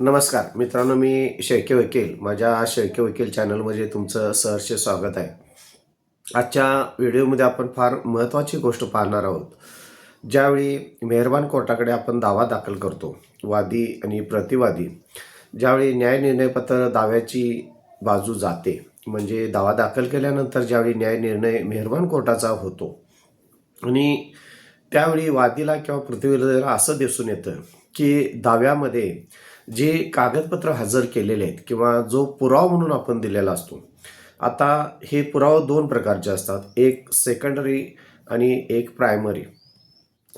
नमस्कार. मित्रांनो मी शेळके वकील. माझ्या शेळके वकील चॅनलमध्ये तुमचं सहर्ष स्वागत आहे. आजच्या व्हिडिओमध्ये आपण फार महत्त्वाची गोष्ट पाहणार आहोत. ज्यावेळी मेहरबान कोर्टाकडे आपण दावा दाखल करतो वादी आणि प्रतिवादी ज्यावेळी न्यायनिर्णयपत्र दाव्याची बाजू जाते म्हणजे दावा दाखल केल्यानंतर ज्यावेळी न्यायनिर्णय मेहरबान कोर्टाचा होतो आणि त्यावेळी वादीला किंवा पृथ्वीला असं दिसून येतं की दाव्यामध्ये जे कागदपत्र हजर केलेले आहेत किंवा जो पुरावा म्हणून आपण दिलेला असतो आता हे पुरावा दोन प्रकारचे असतात. एक सेकंडरी आणि एक प्रायमरी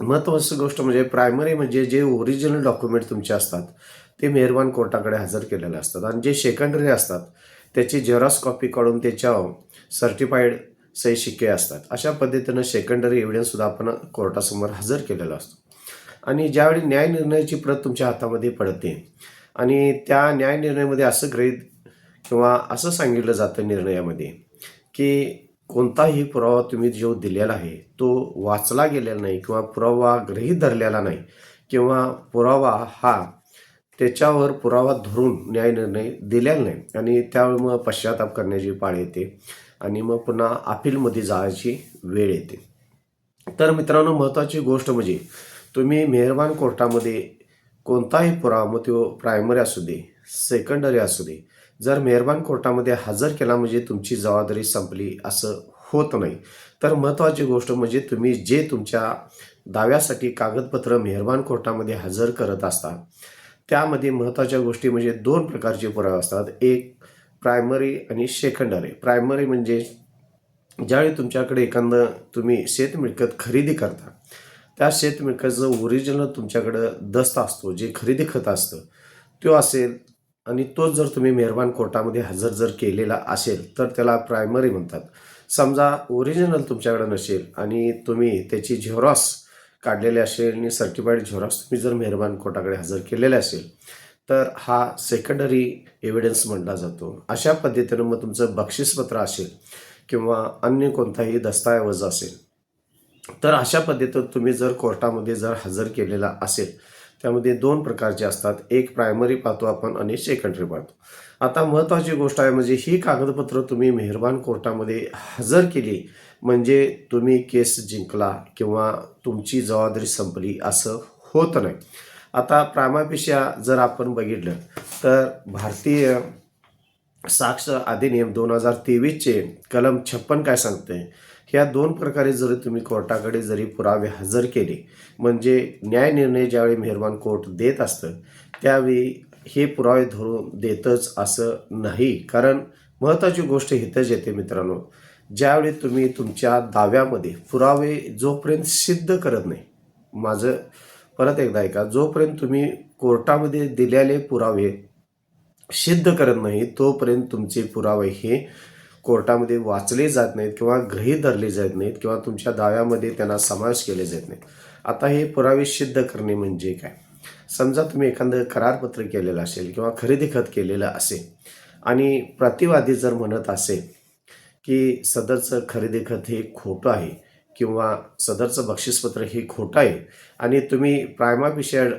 महत्त्वाची गोष्ट म्हणजे प्रायमरी म्हणजे जे ओरिजिनल डॉक्युमेंट तुमचे असतात ते मेहरबान कोर्टाकडे हजर केलेले असतात. आणि जे सेकंडरी असतात त्याची झेरॉक्स कॉपी काढून त्याच्यावर सर्टिफाईड सही शिक्के असतात. अशा पद्धतीनं सेकंडरी एव्हिडन्ससुद्धा आपण कोर्टासमोर हजर केलेला असतो. आणि ज्यावेळी न्यायनिर्णयाची प्रत तुमच्या हातामध्ये पडते आणि त्या न्यायनिर्णयामध्ये असं गृहीत किंवा असं सांगितलं जातं निर्णयामध्ये की कोणताही पुरावा तुम्ही जो दिलेला आहे तो वाचला गेलेला नाही किंवा पुरावा गृहीत धरलेला नाही किंवा पुरावा हा त्याच्यावर पुरावा धरून न्यायनिर्णय दिलेला नाही आणि त्यावेळी मग पश्चाताप करण्याची पाळ येते आणि मग पुन्हा अपीलमध्ये जायची वेळ येते. तर मित्रांनो महत्त्वाची गोष्ट म्हणजे तुम्ही मेहरबान कोर्टामध्ये कोणताही पुरावा मग तो प्रायमरी असू दे सेकंडरी असू दे. जर मेहरबान कोर्टामध्ये हजर केला म्हणजे तुमची जबाबदारी संपली असं होत नाही. तर महत्त्वाची गोष्ट म्हणजे तुम्ही जे तुमच्या दाव्यासाठी कागदपत्र मेहरबान कोर्टामध्ये हजर करत असता त्यामध्ये महत्त्वाच्या गोष्टी म्हणजे दोन प्रकारचे पुरावे असतात. एक प्रायमरी आणि सेकंडरी प्रायमरी म्हणजे ज्यावेळी तुमच्याकडे एखादं तुम्ही शेत मिळकत खरेदी करता त्या शेत ओरिजिनल तुमच्याकडं दस्त असतो जे खरेदी खत असतं तो असेल आणि तो जर तुम्ही मेहरबान कोर्टामध्ये हजर जर केलेला असेल तर त्याला प्रायमरी म्हणतात. समजा ओरिजिनल तुमच्याकडे नसेल आणि तुम्ही त्याची झेरॉस काढलेली असेल आणि सर्टिफाईड झेरॉक्स तुम्ही जर मेहरबान कोर्टाकडे हजर केलेले असेल तर हा सेकंडरी एव्हिडन्स म्हटला जातो. अशा पद्धतीनं मग तुमचं बक्षीसपत्र असेल किंवा अन्य कोणताही दस्तऐवज असेल तर अशा पद्धतीत तुम्ही जर कोर्टामध्ये जर हजर केलेला असेल त्यामध्ये दोन प्रकारचे असतात. एक प्रायमरी पाहतो आपण आणि सेकंडरी पाहतो. आता महत्त्वाची गोष्ट आहे म्हणजे ही कागदपत्र तुम्ही मेहरबान कोर्टामध्ये हजर केली म्हणजे तुम्ही केस जिंकला किंवा तुमची जबाबदारी संपली असं होत नाही. आता प्रामापिशा जर आपण बघितलं तर भारतीय साक्ष अधिनियम दोन हजार तेवीसचे कलम छप्पन काय सांगते ह्या दोन प्रकारे जरी तुम्ही कोर्टाकडे जरी पुरावे हजर केले म्हणजे न्यायनिर्णय ज्यावेळी मेहरबान कोर्ट देत असतं त्यावेळी हे पुरावे धरून देतच असं नाही. कारण महत्त्वाची गोष्ट इथंच येते मित्रांनो ज्यावेळी तुम्ही तुमच्या दाव्यामध्ये पुरावे जोपर्यंत सिद्ध करत नाही माझं परत एकदा ऐका जोपर्यंत तुम्ही कोर्टामध्ये दिलेले पुरावे सिद्ध करत नाही तोपर्यंत तुमचे पुरावे हे कोर्टामध्ये वाचले जात नाहीत किंवा गृहीत धरले जात नाहीत किंवा तुमच्या दाव्यामध्ये त्यांना समावेश केले जात नाहीत. आता हे पुरावे सिद्ध करणे म्हणजे काय? समजा तुम्ही एखादं करारपत्र केलेलं असेल किंवा खरेदी खत केलेलं असेल आणि प्रतिवादी जर म्हणत असेल की सदरचं खरेदी खत हे खोटं आहे किंवा सदरचं बक्षीसपत्र हे खोटं आहे आणि तुम्ही प्रायमापिशियड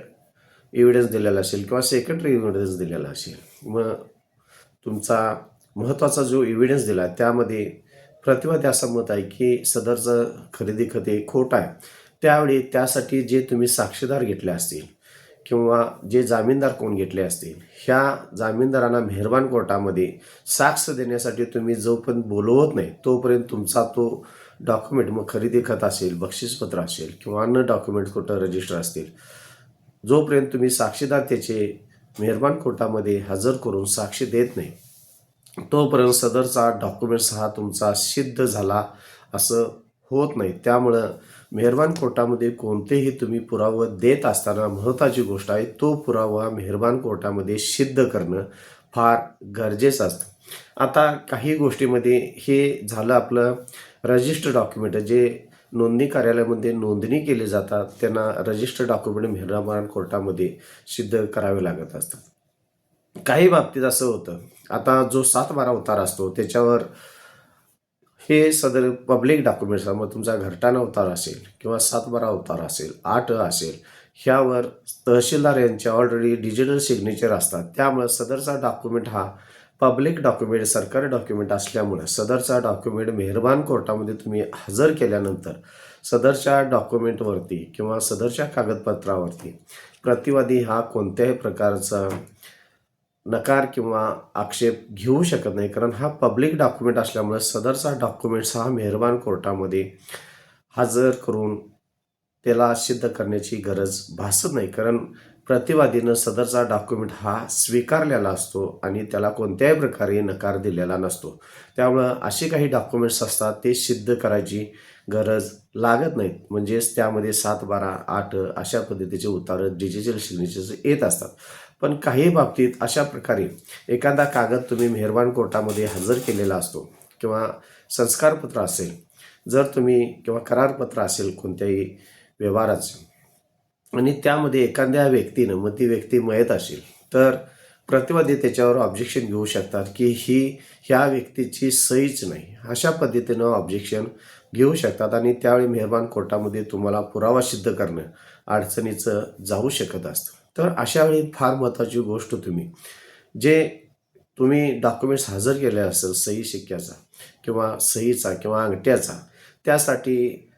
एव्हिडन्स दिलेला असेल किंवा सेकंडरी एव्हिडन्स दिलेला असेल मग तुमचा महत्त्वाचा जो एव्हिडन्स दिला त्यामध्ये प्रतिवादी असं मत आहे की सदरचं खरेदी खत हे खोट आहे. त्यावेळी त्यासाठी जे तुम्ही साक्षीदार घेतले असतील किंवा जे जामीनदार कोण घेतले असतील ह्या जामीनदारांना मेहरबान कोर्टामध्ये साक्ष देण्यासाठी तुम्ही जोपर्यंत बोलवत नाही तोपर्यंत तुमचा तो डॉक्युमेंट मग खरेदी खत असेल बक्षीसपत्र असेल किंवा अन्य डॉक्युमेंट कुठं रजिस्टर असतील जोपर्यंत तुम्ही साक्षीदार त्याचे मेहरबान कोर्टामध्ये हजर करून साक्षी देत नाही तोपर्यंत सदरचा डॉक्युमेंट्स हा तुमचा सिद्ध झाला असं होत नाही. त्यामुळं मेहरबान कोर्टामध्ये कोणतेही तुम्ही पुरावा देत असताना महत्त्वाची गोष्ट आहे तो पुरावा मेहरबान कोर्टामध्ये सिद्ध करणं फार गरजेचं असतं. आता काही गोष्टीमध्ये हे झालं आपलं रजिस्टर डॉक्युमेंट जे नोंदणी कार्यालयामध्ये नोंदणी केली जातात त्यांना रजिस्टर डॉक्युमेंट मेहरबान कोर्टामध्ये सिद्ध करावे लागत असतात. काही बाबतीत असं होतं. आता जो सात बारा उतार असतो त्याच्यावर हे सदर पब्लिक डॉक्युमेंट्स मग तुमचा घरटाना उतार असेल किंवा सात बारा उतार असेल आठ असेल ह्यावर तहसीलदार यांचे ऑलरेडी डिजिटल सिग्नेचर असतात. त्यामुळं सदरचा डॉक्युमेंट हा पब्लिक डॉक्युमेंट सरकारी डॉक्युमेंट असल्यामुळे सदरचा डॉक्युमेंट मेहरबान कोर्टामध्ये तुम्ही हजर केल्यानंतर सदरच्या डॉक्युमेंटवरती किंवा सदरच्या कागदपत्रावरती प्रतिवादी हा कोणत्याही प्रकारचा नकार किंवा आक्षेप घेऊ शकत नाही कारण हा पब्लिक डॉक्युमेंट असल्यामुळे सदरचा डॉक्युमेंट्स हा मेहरबान कोर्टामध्ये हजर करून त्याला सिद्ध करण्याची गरज भासत नाही. कारण प्रतिवादीनं सदरचा डॉक्युमेंट हा स्वीकारलेला असतो आणि त्याला कोणत्याही प्रकारे नकार दिलेला नसतो. त्यामुळं असे काही डॉक्युमेंट्स असतात ते सिद्ध करायची गरज लागत नाहीत. म्हणजेच त्यामध्ये सात बारा आठ अशा पद्धतीचे उतार डिजिटल सिग्नेचर्स येत असतात. पण काही बाबतीत अशा प्रकारे एखादा कागद तुम्ही मेहरबान कोर्टामध्ये हजर केलेला असतो किंवा संस्कारपत्र असेल जर तुम्ही किंवा करारपत्र असेल कोणत्याही व्यवहाराचं आणि त्यामध्ये एखाद्या व्यक्तीनं मग ती व्यक्ती मयत असेल तर प्रतिवादी त्याच्यावर ऑब्जेक्शन घेऊ शकतात की ही ह्या व्यक्तीची सहीच नाही. अशा पद्धतीनं ऑब्जेक्शन घेऊ शकतात आणि त्यावेळी मेहरबान कोर्टामध्ये तुम्हाला पुरावा सिद्ध करणं अडचणीचं जाऊ शकत असतं. तर अशा वेळी फार महत्त्वाची गोष्ट तुम्ही जे तुम्ही डॉक्युमेंट्स हजर केले असेल सही शिक्क्याचा किंवा सहीचा किंवा अंगठ्याचा त्यासाठी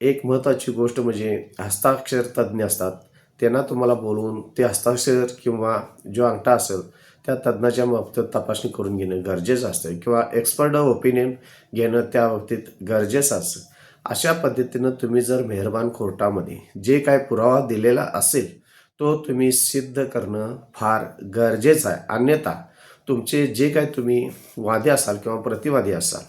एक महत्त्वाची गोष्ट म्हणजे हस्ताक्षर तज्ज्ञ असतात. त्यांना तुम्हाला बोलवून ते हस्ताक्षर किंवा जो अंगठा असेल त्या तज्ज्ञाच्या बाबतीत तपासणी करून घेणं गरजेचं असतं किंवा एक्सपर्ट ओपिनियन घेणं त्या बाबतीत गरजेचं असतं. अशा पद्धतीनं तुम्ही जर मेहरबान कोर्टामध्ये जे काय पुरावा दिलेला असेल तो तुम्ही सिद्ध करणं फार गरजेचं आहे. अन्यथा तुमचे जे काय तुम्ही वादी असाल किंवा प्रतिवादी असाल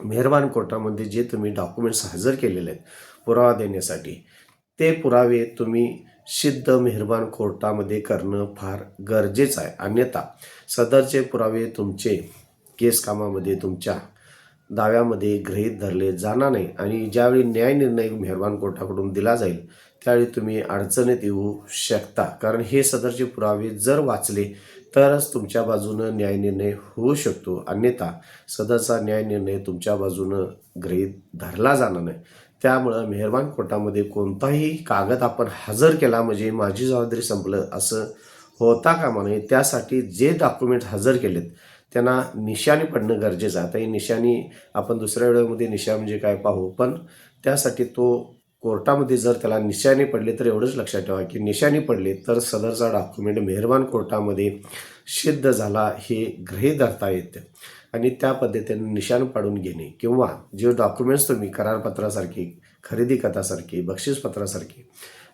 मेहरबान कोर्टामध्ये जे तुम्ही डॉक्युमेंट्स हजर केलेले आहेत पुरावा देण्यासाठी ते पुरावे तुम्ही सिद्ध मेहरबान कोर्टामध्ये करणं फार गरजेचं आहे. अन्यथा सदरचे पुरावे तुमचे केस कामामध्ये तुमच्या दाव्यामध्ये गृहीत धरले जाणार नाही आणि ज्यावेळी न्यायनिर्णय मेहरबान कोर्टाकडून दिला जाईल त्यावेळी तुम्ही अडचणीत येऊ शकता. कारण हे सदरचे पुरावे जर वाचले तरच तुमच्या बाजूनं न्यायनिर्णय होऊ शकतो. अन्यथा सदरचा न्यायनिर्णय तुमच्या बाजूनं गृहीत धरला जाणार नाही. त्यामुळं मेहरबान कोर्टामध्ये कोणताही कागद आपण हजर केला म्हणजे माझी जबाबदारी संपलं असं होता कामा नये. त्यासाठी जे डॉक्युमेंट हजर केलेत त्यांना निशाणी पडणं गरजेचं आहे. आता ही निशाणी आपण दुसऱ्या वेळेमध्ये निशा म्हणजे काय पाहू. पण त्यासाठी तो कोर्टामध्ये जर त्याला निशाणी पडले तर एवढंच लक्षात ठेवा की निशाणी पडले तर सदरचा डॉक्युमेंट मेहरबान कोर्टामध्ये सिद्ध झाला हे गृहीत धरता येतं. आणि त्या पद्धतीने निशाण पाडून घेणे किंवा जे डॉक्युमेंट्स तुम्ही करारपत्रासारखी खरेदी कथासारखी बक्षीसपत्रासारखी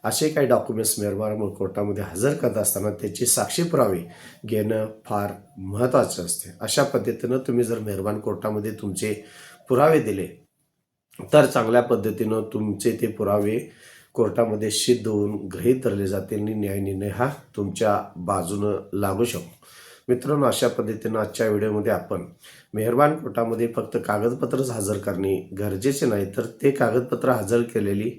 असे काही डॉक्युमेंट्स मेहरबान कोर्टामध्ये हजर करत असताना त्याची साक्षी पुरावे घेणं फार महत्त्वाचं असते. अशा पद्धतीनं तुम्ही जर मेहरबान कोर्टामध्ये तुमचे पुरावे दिले तर चांगल्या पद्धतीनं तुमचे ते पुरावे कोर्टामध्ये सिद्ध होऊन गृहीत धरले जातील. आणि न्याय निर्णय हा तुमच्या बाजूनं लागू शकतो. मित्रांनो अशा पद्धतीनं आजच्या व्हिडिओमध्ये आपण मेहरबान कोर्टामध्ये फक्त कागदपत्रच हजर करणे गरजेचे नाही तर ते कागदपत्र हजर केलेली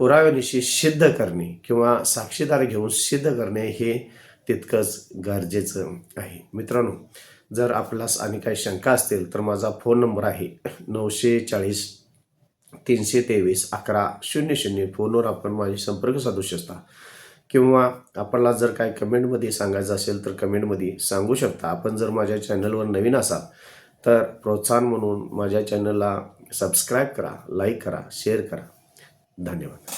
पुराव्यानिशी सिद्ध करणे किंवा साक्षीदार घेऊन सिद्ध करणे हे तितकंच गरजेचं आहे. मित्रांनो जर आपल्यास आणि काही शंका असतील तर माझा फोन नंबर आहे नऊशे चाळीस तीनशे तेवीस अकरा शून्य शून्य फोनवर आपण माझे संपर्क साधू शकता. किंवा आपल्याला जर काय कमेंटमध्ये सांगायचं असेल तर कमेंटमध्ये सांगू शकता. आपण जर माझ्या चॅनलवर नवीन असाल तर प्रोत्साहन म्हणून माझ्या चॅनलला सबस्क्राईब करा लाईक करा शेअर करा. धन्यवाद.